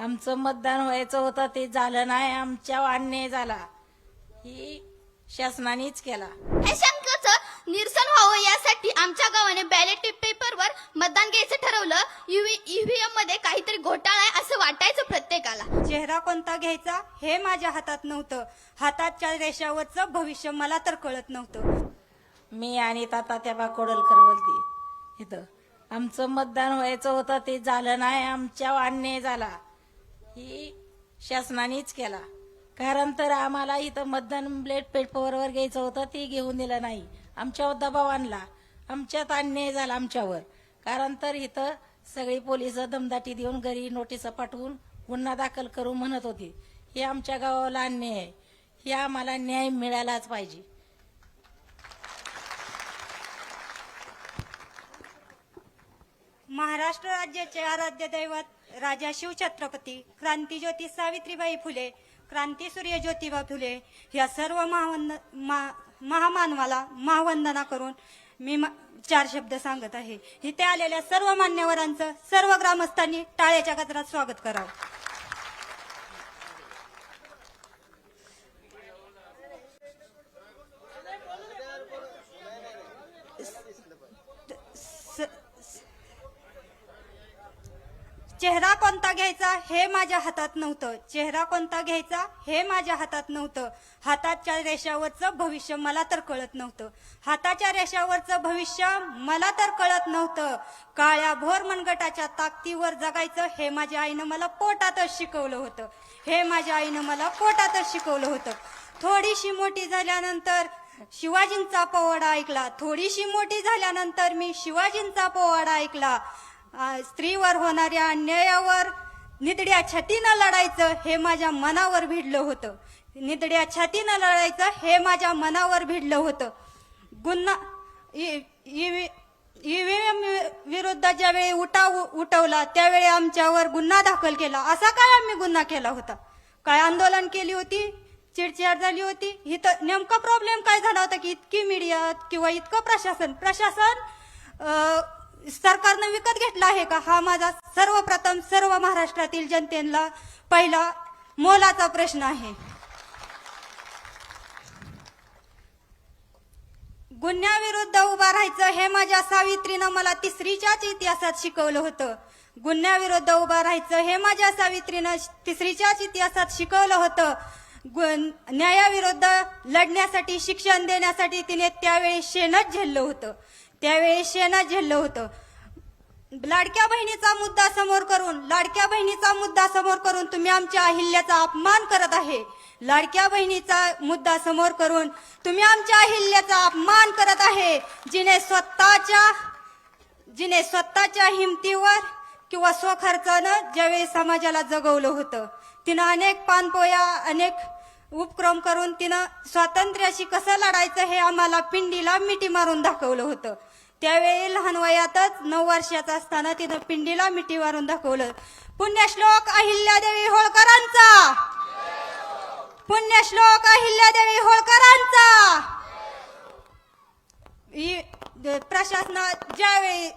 आमचं मतदान व्हायचं होतं ते झालं नाही आमच्या अन्याय झाला. ही शासनानेच केला. या शंकाचं निरसन व्हावं यासाठी आमच्या गावाने बॅलेट पेपरवर मतदान घ्यायचं ठरवलं. ईव्हीएममध्ये काहीतरी घोटाळा आहे असं वाटायचं प्रत्येकाला. चेहरा कोणता घ्यायचा हे माझ्या हातात नव्हतं. हाताच्या रेषावरचं भविष्य मला तर कळत नव्हतं. मी आणि ताता त्या कोडलकर बोलते. इथं. आमचं मतदान व्हायचं होतं ते झालं नाही आमच्या अन्याय झाला. ही शासनानेच केला. कारण तर आम्हाला इथं मतदान ब्लेड पेपरवर घ्यायचं होतं ते घेऊन दिलं नाही. आमच्यावर दबाव आणला. आमच्यात अन्याय झाला आमच्यावर. कारण तर इथं सगळी पोलीस दमदाटी देऊन घरी नोटीस पाठवून गुन्हा दाखल करू म्हणत होती. हे आमच्या गावाला अन्याय आहे. हे आम्हाला न्याय मिळालाच पाहिजे. महाराष्ट्र राज्याचे आराध्य दैवत राजा शिवछत्रपती क्रांतीज्योती सावित्रीबाई फुले क्रांती सूर्य ज्योतिबा फुले या सर्व महावंद मा- महामानवाला महावंदना करून मी चार शब्द सांगत आहे. इथे आलेल्या सर्व मान्यवरांचं सर्व ग्रामस्थांनी टाळ्याच्या गजरात स्वागत करावं. चेहरा कोणता घ्यायचा हे माझ्या हातात नव्हतं. चेहरा कोणता घ्यायचा हे माझ्या हातात नव्हतं. हाताच्या रेषावरचं भविष्य मला तर कळत नव्हतं. हाताच्या रेषावरचं भविष्य मला तर कळत नव्हतं. काळ्या भोर मनगटाच्या ताकदीवर जगायचं हे माझ्या आईनं मला पोटातच शिकवलं होतं. हे माझ्या आईनं मला पोटातच शिकवलं होतं. थोडीशी मोठी झाल्यानंतर शिवाजींचा पोवाडा ऐकला. थोडीशी मोठी झाल्यानंतर मी शिवाजींचा पोवाडा ऐकला. स्त्रीवर होणाऱ्या अन्यायावर निदड्या छातीनं लढायचं हे माझ्या मनावर भिडलं होतं. निदड्या छातीनं लढायचं हे माझ्या मनावर भिडलं होतं. गुन्हा ईव्हीएम विरुद्ध ज्यावेळी उठाव उठवला त्यावेळी आमच्यावर गुन्हा दाखल केला. असा काय आम्ही गुन्हा केला होता. काय आंदोलन केली होती? चिडचिड झाली होती? इथं नेमका प्रॉब्लेम काय झाला होता की इतकी मीडिया किंवा इतकं प्रशासन? प्रशासन सरकारनं विकत घेतला आहे का? हा माझा सर्वप्रथम सर्व महाराष्ट्रातील जनतेला पहिला मोलाचा प्रश्न आहे. गुन्ह्याविरुद्ध उभा राहायचं हे माझ्या सावित्रीनं मला तिसरीच्याच इतिहासात शिकवलं होतं. गुन्ह्याविरुद्ध उभा राहायचं हे माझ्या सावित्रीनं तिसरीच्याच इतिहासात शिकवलं होतं. गुन- न्यायाविरुद्ध लढण्यासाठी शिक्षण देण्यासाठी तिने त्यावेळी शेणच झेललं होतं. त्यावेळी शेणा झेललं होतं. लाडक्या बहिणीचा मुद्दा समोर करून लाडक्या बहिणीचा मुद्दा समोर करून तुम्ही आमच्या अहिल्याचा अपमान करत आहे. लाडक्या बहिणीचा मुद्दा समोर करून तुम्ही आमच्या अहिल्याचा अपमान करत आहे. जिने स्वतःच्या जिने स्वतःच्या हिमतीवर किंवा स्वखर्चानं ज्यावेळी समाजाला जगवलं होतं तिनं अनेक पानपोया अनेक उपक्रम करून तिनं स्वातंत्र्याशी कसं लढायचं हे आम्हाला पिंडीला मिठी मारून दाखवलं होतं. त्यावेळी लहान वयातच नऊ वर्षाचा असताना तिनं पिंडीला मिठी मारून दाखवलं. पुण्यश्लोक अहिल्यादेवी होळकरांचा. पुण्यश्लोक अहिल्यादेवी होळकरांचा. प्रशासना प्रशासनात ज्यावेळी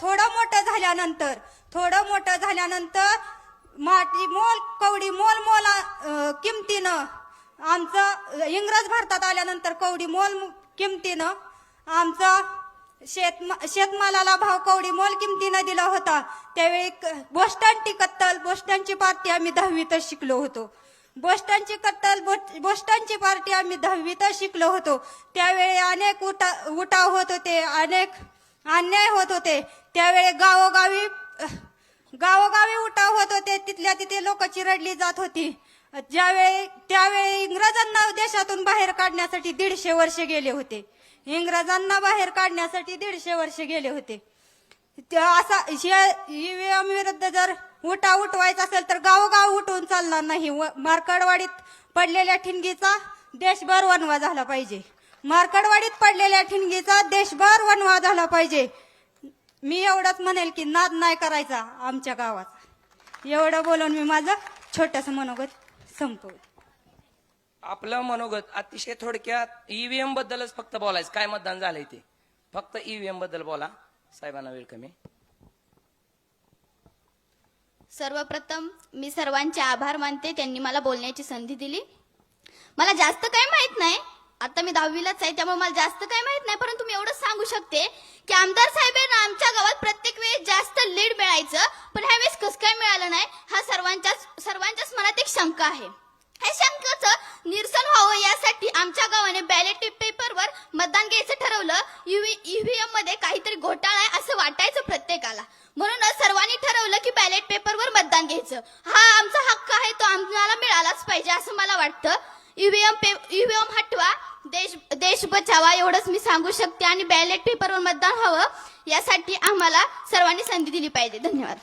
थोडं मोठं झाल्यानंतर थोडं मोठं झाल्यानंतर माटी मोल कवडी मोल मोला किमतीनं आमचं इंग्रज भारतात आल्यानंतर कवडी मोल किमतीनं आमचं शेत शेतमालाला भाव कवडी मोल किमतीनं दिला होता. त्यावेळी क- बोस्टनची कत्तल बोस्टनची पार्टी आम्ही दहावीतच शिकलो होतो. बोस्टनची कत्तल बोट- बोस्टनची पार्टी आम्ही दहावीतच शिकलो होतो. त्यावेळी अनेक उठा उठाव होत होते अनेक अन्याय होत होते. त्यावेळी गावोगावी गावोगावी उठाव होत होते तिथल्या तिथे लोक चिरडली जात होती. ज्यावेळी त्यावेळी इंग्रजांना देशातून बाहेर काढण्यासाठी दीडशे वर्ष गेले होते. इंग्रजांना बाहेर काढण्यासाठी दीडशे वर्ष गेले होते. असा ईव्हीएम विरुद्ध जर उठा उठवायचा असेल तर गावोगाव उठवून चालणार नाही. व- मार्कडवाडीत पडलेल्या ठिणगीचा देशभर वनवा झाला पाहिजे. मार्कडवाडीत पडलेल्या ठिणगीचा देशभर वनवा झाला पाहिजे. मी एवढंच म्हणेल की नाद नाही करायचा आमच्या गावात. एवढं बोलून मी माझं छोटस मनोगत संपवलं आपलं मनोगत अतिशय थोडक्यात ईव्हीएम बद्दलच फक्त बोलायचं. काय मतदान झालंय ते? फक्त ईव्हीएमबद्दल बोला. साहेबांना वेळ कमी. सर्वप्रथम मी सर्वांचे आभार मानते. त्यांनी मला बोलण्याची संधी दिली. मला जास्त काही माहीत नाही. आता मी दहावीलाच आहे त्यामुळे मला जास्त काही माहीत नाही. परंतु मी एवढंच सांगू शकते की आमदार साहेबांना आमच्या गावात प्रत्येक वेळेस जास्त लीड मिळायचं पण ह्या वेळेस कसं काय मिळालं नाही हा सर्वांच्याच सर्वांच्याच मनात एक शंका आहे ह्या शंकाचं निरसन व्हावं यासाठी आमच्या गावाने बॅलेट पेपरवर मतदान घ्यायचं ठरवलं ईव्हीएममध्ये काहीतरी घोटाळा आहे असं वाटायचं प्रत्येकाला. म्हणूनच सर्वांनी ठरवलं की बॅलेट पेपरवर मतदान घ्यायचं. हा आमचा हक्क आहे तो आम्हाला मिळालाच पाहिजे असं मला वाटतं. ईव्हीएम ईव्हीएम हटवा देश देश बचावा एवढंच मी सांगू शकते. आणि बॅलेट पेपरवर मतदान हवं यासाठी आम्हाला सर्वांनी संधी दिली पाहिजे. धन्यवाद.